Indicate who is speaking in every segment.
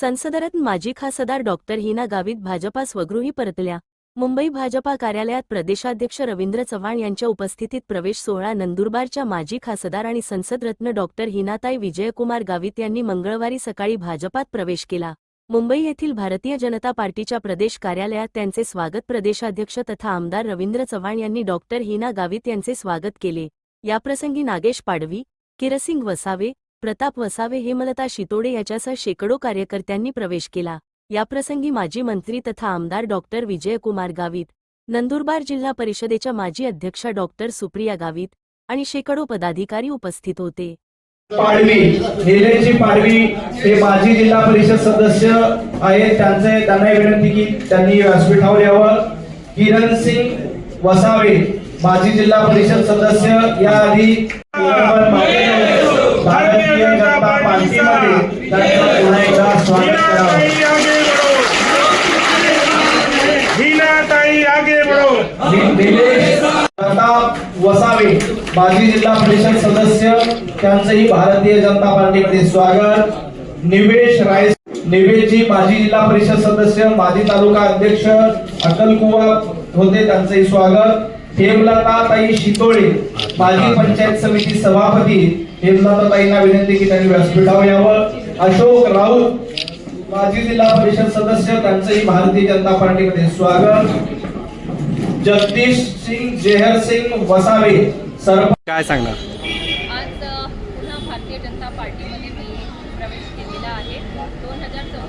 Speaker 1: संसदरत्न माजी खासदार डॉक्टर हिना गावित भाजपा स्वगृही परतल्या. मुंबई भाजपा कार्यालयात प्रदेशाध्यक्ष रवींद्र चव्हाण यांच्या उपस्थितीत प्रवेश सोहळा नंदुरबारच्या माजी खासदार आणि संसदरत्न डॉक्टर हिनाताई विजयकुमार गावित यांनी मंगळवारी सकाळी भाजपात प्रवेश केला. मुंबई येथील भारतीय जनता पार्टीच्या प्रदेश कार्यालयात त्यांचे स्वागत प्रदेशाध्यक्ष तथा आमदार रवींद्र चव्हाण यांनी डॉक्टर हिना गावित यांचे स्वागत केले. याप्रसंगी नागेश पाडवी किरसिंग वसावे प्रताप वसावे हेमलता शितोडे याच्यासह शेकडो कार्यकर्त्यांनी प्रवेश केला. याप्रसंगी माजी मंत्री तथा आमदार डॉक्टर विजयकुमार गावित नंदुरबार जिल्हा परिषदेच्या माजी अध्यक्षा डॉक्टर सुप्रिया गावित आणि शेकडो पदाधिकारी उपस्थित होते.
Speaker 2: पाडवी निलेशजी पाडवी हे माजी जिल्हा परिषद सदस्य आहेत. त्यांचे त्यांना विनंती की त्यांनी व्यासपीठावर यावं. किरण सिंग वसावे माजी जिल्हा परिषद सदस्य या आधी भारतीय जनता पार्टीमध्ये त्यांचं पुन्हा एकदा स्वागत करावं निलेश प्रताप वसावे. माजी जिल्हा परिषद सदस्य त्यांचंही भारतीय जनता पार्टीमध्ये स्वागत. निवेश राय निवेशजी माजी जिल्हा परिषद सदस्य माजी तालुका अध्यक्ष अक्कलकुवा होते त्यांचंही स्वागत. हेमलता ताई शितोळे माजी पंचायत समिती सभापती हेमलता ताईंना विनंती की त्यांनी व्यासपीठावर यावं. अशोक राऊत माजी जिल्हा परिषद सदस्य त्यांचंही भारतीय जनता पार्टीमध्ये स्वागत. जगदीश सिंग जेहर सिंग वसावे सरपंच
Speaker 3: काय सांगणार?
Speaker 4: आज अ, पुन्हा भारतीय जनता पार्टीमध्ये मी प्रवेश केलेला आहे. दोन हजार तर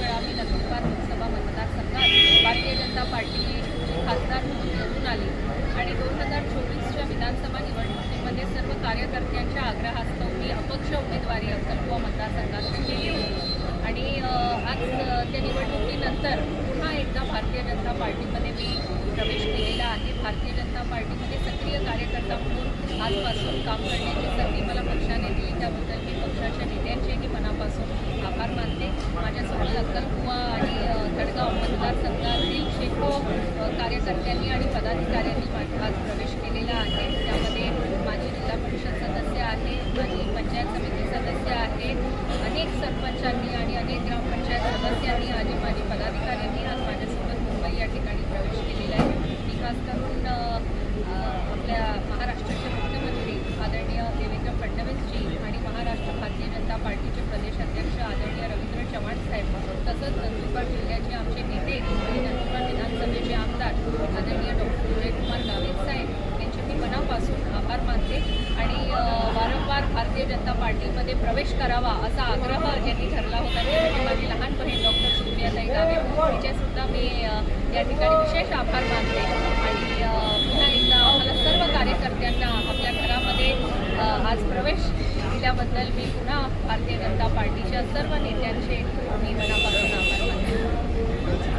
Speaker 4: वेळा मी नंदुरबार लोकसभा मतदारसंघात भारतीय जनता पार्टीचे खासदार म्हणून निवडून आले. आणि दोन हजार चोवीसच्या विधानसभा निवडणुकीमध्ये सर्व कार्यकर्त्यांच्या आग्रहास्तव मी अपक्ष उमेदवारी अक्कलकुवा मतदारसंघात केली होती आणि आज त्या निवडणुकीनंतर पुन्हा एकदा भारतीय जनता पार्टीमध्ये मी प्रवेश केलेला आहे. भारतीय जनता पार्टीमध्ये सक्रिय कार्यकर्ता म्हणून आजपासून काम करण्याची संधी मला पक्षाने दिली. त्याबद्दल मी पक्षाच्या नेत्यांचेही मनापासून आभार मानते माझ्यासोबत अक्कलकुवा आणि अ, तडगाव मतदारसंघातील शेकडो अ, कार्यकर्त्यांनी आणि पदाधिकाऱ्यांनी आज प्रवेश केलेला आहे. त्यामध्ये माझी जिल्हा परिषद सदस्य आहे माझी पंचायत समिती सदस्य आहे अनेक सरपंचांनी आणि अनेक ग्रामपंचायत सदस्यांनी आणि माझी पदाधिकाऱ्यांनी आज माझ्यासोबत मुंबई या ठिकाणी प्रवेश केलेला आहे. मी खास करून आपल्या महाराष्ट्राचे मुख्यमंत्री आदरणीय देवेंद्र फडणवीसजी आणि महाराष्ट्र भारतीय जनता पार्टीचे प्रदेश अध्यक्ष आदरणीय रवींद्र चव्हाण साहेब तसंच नंदुरबार जिल्ह्याचे आमचे नेते आणि नंदुरबार विधानसभेचे आमदार आदरणीय डॉक्टर विजयकुमार गावित साहेब यांचे मी मनापासून आभार मानते आणि अ, वारंवार भारतीय जनता पार्टीमध्ये प्रवेश करावा असा आग्रह ज्यांनी ठरला होता. माझी लहान बहीण डॉक्टर सुप्रियाताई गावे. तिचेसुद्धा मी या ठिकाणी विशेष आभार मानते. आणि पुन्हा एकदा आम्हाला सर्व कार्यकर्त्यांना आपल्या घरामध्ये आज प्रवेश दिल्याबद्दल मी पुन्हा भारतीय जनता पार्टीच्या सर्व नेत्यांचे मी मनापासून आभार मानते.